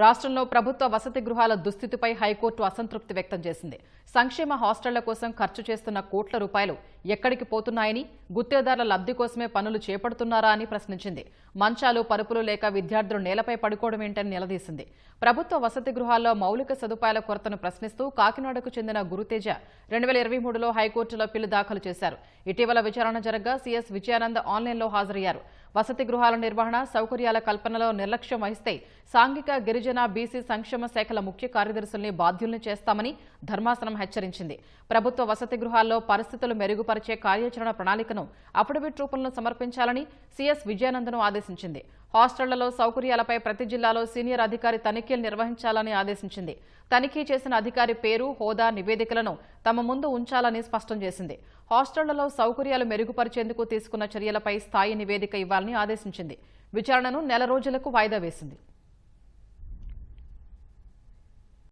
రాష్ట్రంలో ప్రభుత్వ వసతి గృహాల దుస్థితిపై హైకోర్టు అసంతృప్తి వ్యక్తం చేసింది. సంక్షేమ హాస్టళ్ళ కోసం ఖర్చు చేస్తున్న కోట్ల రూపాయలు ఎక్కడికి పోతున్నాయని గుత్తేదారుల లబ్ధి కోసమే పనులు చేపడుతున్నారా అని ప్రశ్నించింది. మంచాలు పరుపులు లేక విద్యార్థులు నేలపై పడుకోవడం ఏంటని నిలదీసింది. ప్రభుత్వ వసతి గృహాల్లో మౌలిక సదుపాయాల కొరతను ప్రశ్నిస్తూ కాకినాడకు చెందిన గురుతేజ రెండు వేల ఇరవై మూడులో హైకోర్టులో పిల్లు దాఖలు చేశారు. ఇటీవల విచారణ జరగ్గా సీఎస్ విజయానంద్ ఆన్లైన్లో హాజరయ్యారు. వసతి గృహాల నిర్వహణ సౌకర్యాల కల్పనలో నిర్లక్ష్యం వహిస్తే సాంఘిక గిరిజన బీసీ సంక్షేమ శాఖల ముఖ్య కార్యదర్శుల్ని బాధ్యుల్ని చేస్తామని ధర్మాసనం హెచ్చరించింది. ప్రభుత్వ వసతి గృహాల్లో పరిస్థితులు మెరుగుపరిచే కార్యాచరణ ప్రణాళికను అఫిడవిట్ రూపంలో సమర్పించాలని సీఎస్ విజయానందను ఆదేశించింది. హాస్టళ్ళలో సౌకర్యాలపై ప్రతి జిల్లాలో సీనియర్ అధికారి తనిఖీలు నిర్వహించాలని ఆదేశించింది. తనిఖీ చేసిన అధికారి పేరు హోదా నివేదికలను తమ ముందు ఉంచాలని స్పష్టం చేసింది. హాస్టళ్ళలో సౌకర్యాలు మెరుగుపరిచేందుకు తీసుకున్న చర్యలపై స్థాయి నివేదిక ఇవ్వాలని ఆదేశించింది. విచారణను నెల రోజులకు వాయిదా వేసింది.